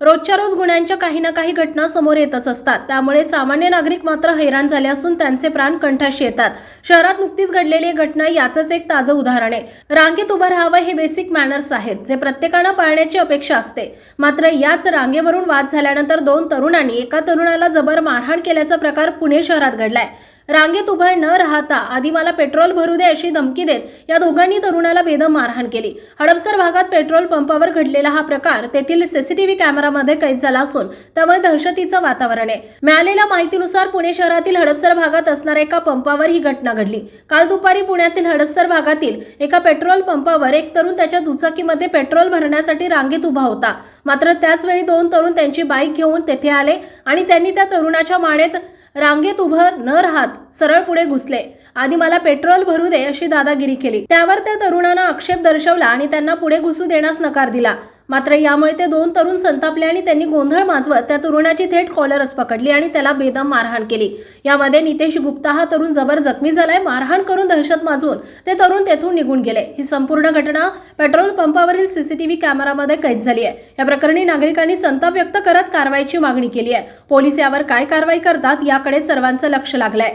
रोजच्या रोज गुन्ह्यांच्या काही ना काही घटना समोर येतच असतात. त्यामुळे सामान्य नागरिक मात्र हैराण झाले असून त्यांचे प्राण कंठाशी येतात. शहरात नुकतीच घडलेली घटना याचंच एक ताजं उदाहरण आहे. रांगेत उभं राहावं हे बेसिक मॅनर्स आहेत जे प्रत्येकानं पाळण्याची अपेक्षा असते. मात्र याच रांगेवरून वाद झाल्यानंतर दोन तरुणांनी एका तरुणाला जबर मारहाण केल्याचा प्रकार पुणे शहरात घडलाय. रांगेत उभं न राहता आधी मला पेट्रोल भरू दे अशी धमकी देत या दोघांनी तरुणाला बेदम मारहाण केली. हडपसर भागात पेट्रोल पंपावर घडलेला हा प्रकार तेथील सीसीटीव्ही शहरामध्ये कैद झाला असून त्यामुळे दहशतीचं वातावरण आहे. मिळालेल्या माहितीनुसार पुणे शहरातील हडपसर भागात असणाऱ्या एका पंपावर ही घटना घडली. काल दुपारी पुण्यातील हडपसर भागातील एका पेट्रोल पंपावर एक तरुण त्याच्या दुचाकीमध्ये पेट्रोल भरण्यासाठी रांगेत उभा होता. मात्र त्याचवेळी दोन तरुण त्यांची बाईक घेऊन तेथे आले आणि त्यांनी त्या तरुणाच्या मानेत रांगेत उभं न राहत सरळ पुढे घुसले. आधी मला पेट्रोल भरू दे अशी दादागिरी केली. त्यावर त्या तरुणानं आक्षेप दर्शवला आणि त्यांना पुढे घुसू देण्यास नकार दिला. मात्र यामुळे ते दोन तरुण संतापले आणि त्यांनी गोंधळ माजवत त्या तरुणाची थेट कॉलरच पकडली आणि त्याला बेदम मारहाण केली. यामध्ये नितेश गुप्ता हा तरुण जबर जखमी झालाय मारहाण करून दहशत माजवून ते तरुण तेथून निघून गेले. ही संपूर्ण घटना पेट्रोल पंपावरील सीसीटीव्ही कॅमेरामध्ये कैद झाली आहे. या प्रकरणी नागरिकांनी संताप व्यक्त करत कारवाईची मागणी केली आहे. पोलीस यावर काय कारवाई करतात याकडे सर्वांचं लक्ष लागलंय.